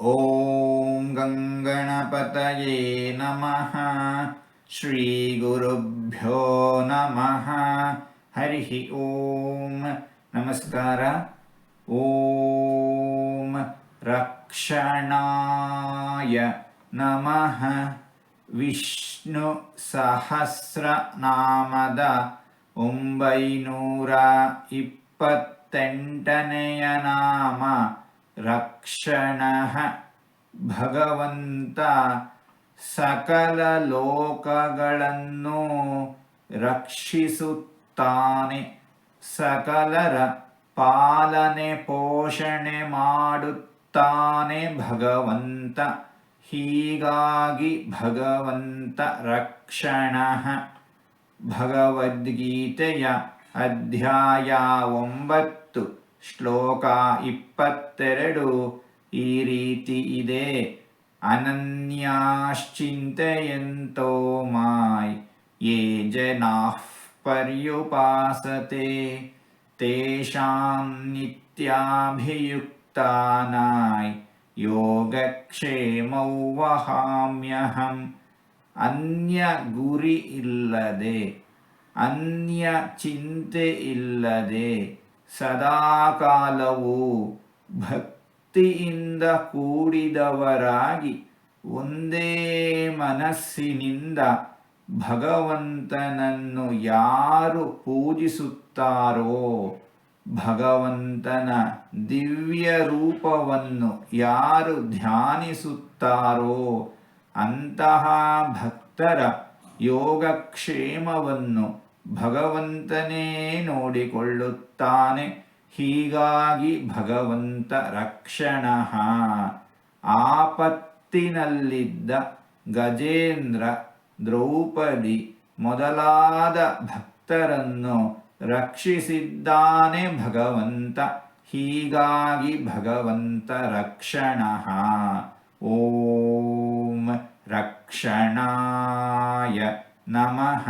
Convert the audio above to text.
ॐ गङ्गणपतये नमः ಶ್ರೀಗುರುಭ್ಯೋ ನಮಃ ಹರಿ ಓಂ ನಮಸ್ಕಾರ ಓಂ ರಕ್ಷಣಾಯ ನಮಃ ವಿಷ್ಣು ಸಹಸ್ರನಾಮದ ಒಂಬೈನೂರ ಇಪ್ಪತ್ತೆಂಟನೆಯ ನಾಮ ರಕ್ಷಣ ಭಗವಂತ ಸಕಲ ಲೋಕಗಳನ್ನು ರಕ್ಷಿಸುತ್ತಾನೆ ಸಕಲರ ಪಾಲನೆ ಪೋಷಣೆ ಮಾಡುತ್ತಾನೆ ಭಗವಂತ ಹೀಗಾಗಿ ಭಗವಂತ ರಕ್ಷಣ ಭಗವದ್ಗೀತೆಯ ಅಧ್ಯಾಯ ಒಂಬತ್ತು ಶ್ಲೋಕ ಇಪ್ಪತ್ತೆರಡು. ಈ ರೀತಿ ಇದೆ. ಅನನ್ಯಾಶ್ಚಿಂತೆಯಂತೋ ಮಾಯ್. ಯೇ ಜನಾಃ ಪರ್ಯುಪಾಸತೆ. ತೇಷಾಂ ನಿತ್ಯಾಭಿಯುಕ್ತಾನಾಯ್. ಯೋಗಕ್ಷೇಮೌ ವಹಾಮ್ಯಹಂ. ಅನ್ಯ ಗುರಿ ಇಲ್ಲದೆ, ಅನ್ಯ ಚಿಂತೆ ಇಲ್ಲದೆ ಸದಾಕಾಲವೂ ಭಕ್ತಿಯಿಂದ ಕೂಡಿದವರಾಗಿ ಒಂದೇ ಮನಸ್ಸಿನಿಂದ ಭಗವಂತನನ್ನು ಯಾರು ಪೂಜಿಸುತ್ತಾರೋ, ಭಗವಂತನ ದಿವ್ಯ ರೂಪವನ್ನು ಯಾರು ಧ್ಯಾನಿಸುತ್ತಾರೋ, ಅಂತಹ ಭಕ್ತರ ಯೋಗಕ್ಷೇಮವನ್ನು ಭಗವಂತನೇ ನೋಡಿಕೊಳ್ಳುತ್ತಾನೆ. ಹೀಗಾಗಿ ಭಗವಂತ ರಕ್ಷಣ. ಆಪತ್ತಿನಲ್ಲಿದ್ದ ಗಜೇಂದ್ರ ದ್ರೌಪದಿ ಮೊದಲಾದ ಭಕ್ತರನ್ನು ರಕ್ಷಿಸಿದ್ದಾನೆ ಭಗವಂತ. ಹೀಗಾಗಿ ಭಗವಂತ ರಕ್ಷಣ. ಓಂ ರಕ್ಷಣಾಯ ನಮಃ.